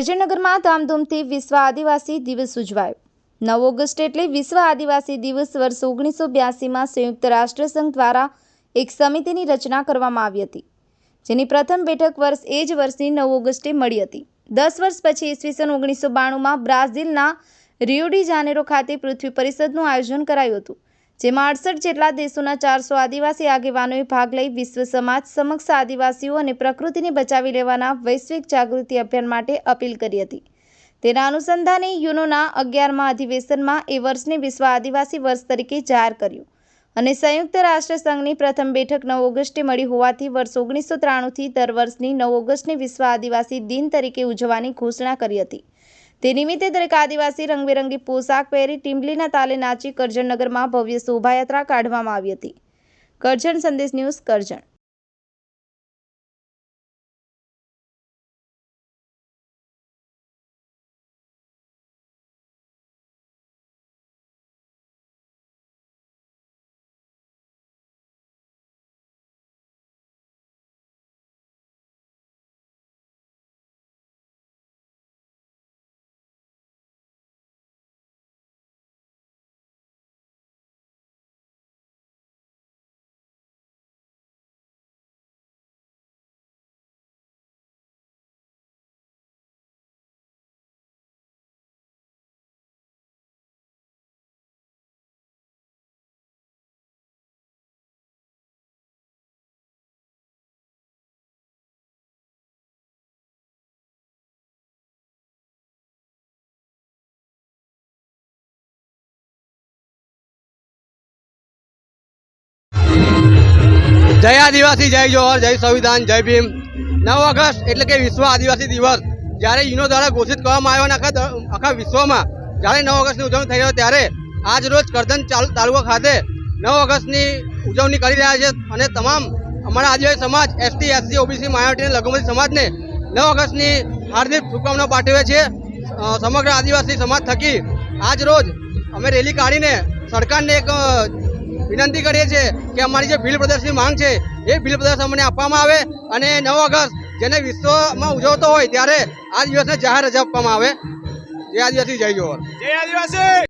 કરજણનગરમાં ધામધૂમથી વિશ્વ આદિવાસી દિવસ ઉજવાયો. નવ ઓગસ્ટ એટલે વિશ્વ આદિવાસી દિવસ વર્ષ ઓગણીસો બ્યાસીમાં સંયુક્ત રાષ્ટ્રસંઘ દ્વારા એક સમિતિની રચના કરવામાં આવી હતી. જેની પ્રથમ બેઠક વર્ષ એ જ વર્ષની નવ ઓગસ્ટે મળી હતી. દસ વર્ષ પછી ઈસવીસન ઓગણીસો બાણુંમાં બ્રાઝિલના રિયોડી જાનેરો ખાતે પૃથ્વી પરિષદનું આયોજન કરાયું હતું. જેમાં અડસઠ જેટલા દેશોના ચારસો આદિવાસી આગેવાનોએ ભાગ લઈ વિશ્વ સમાજ સમક્ષ આદિવાસીઓ અને પ્રકૃતિને બચાવી લેવાના વૈશ્વિક જાગૃતિ અભિયાન માટે અપીલ કરી હતી. તેના અનુસંધાને યુનોના અગિયારમાં અધિવેશનમાં એ વર્ષને વિશ્વ આદિવાસી વર્ષ તરીકે જાહેર કર્યું અને સંયુક્ત રાષ્ટ્ર સંઘની પ્રથમ બેઠક નવ ઓગસ્ટે મળી હોવાથી વર્ષ ઓગણીસો ત્રાણુંથી દર વર્ષની નવ ઓગસ્ટને વિશ્વ આદિવાસી દિન તરીકે ઉજવવાની ઘોષણા કરી હતી. તે નિમિત્તે દરેક આદિવાસી રંગબેરંગી પોશાક પહેરી ટીમલીના તાલે નાચી કરજણનગરમાં ભવ્ય શોભાયાત્રા કાઢવામાં આવી હતી. કરજણ સંદેશ ન્યૂઝ કરજણ. જય આદિવાસી, જય જોહર, જય સંવિધાન, જય ભીમ. નવ ઓગસ્ટ એટલે કે વિશ્વ આદિવાસી દિવસ. જ્યારે યુનો દ્વારા ઘોષિત કરવામાં આવ્યો અને આખા આખા વિશ્વમાં જ્યારે નવ ઓગસ્ટની ઉજવણી થઈ રહ્યો ત્યારે આજ રોજ કરજણ તાલુકા ખાતે નવ ઓગસ્ટની ઉજવણી કરી રહ્યા છે અને તમામ અમારા આદિવાસી સમાજ, એસટી, એસસી, ઓબીસી અને લઘુમતી સમાજને નવ ઓગસ્ટની હાર્દિક શુભકામનાઓ પાઠવે છે સમગ્ર આદિવાસી સમાજ થકી આજ રોજ અમે રેલી કાઢીને સરકારને એક વિનંતી કરીએ છીએ કે અમારી જે બિલ પ્રદર્શનની માંગ છે, એ બિલ પ્રદર્શન અમને આપવામાં આવે અને નવ ઓગસ્ટ જેને વિશ્વમાં ઉજવતો હોય ત્યારે આ દિવસને જાહેર રજા આપવામાં આવે. જય આદિવાસી, જય જોહર જય આદિવાસી!